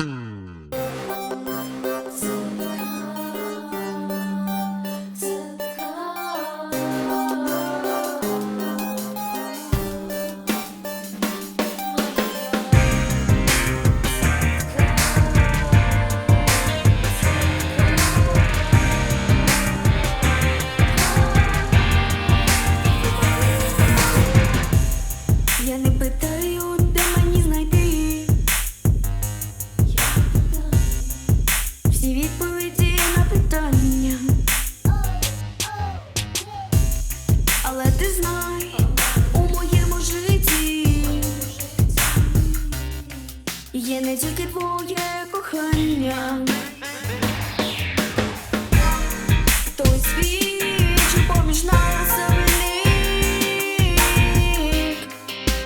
Я Той світ, поміж нас завелик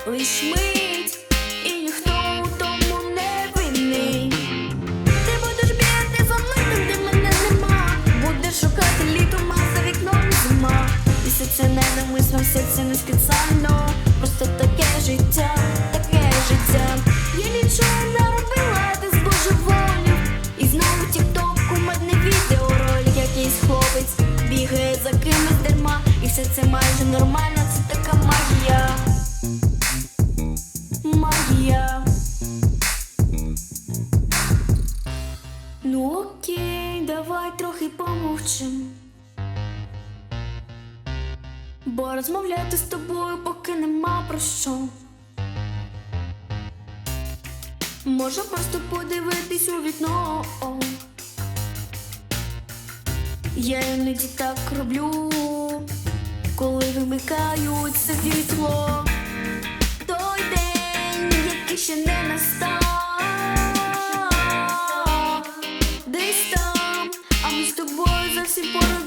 Лиш мить, і ніхто у тому не винний. Ти будеш бігати за мною, де мене нема. Будеш шукати літом, а за вікном зима. І все це не намисно, все це не спеціально. Просто таке за кимось дарма. І все це майже нормально, це така магія. Магія. Ну окей, давай трохи помовчим. Бо розмовляти з тобою поки нема про що. Можу просто подивитись у вікно. Я іноді так роблю, коли вимикають світло. Той день, який ще не настав, десь там, а ми з тобою зовсім поруч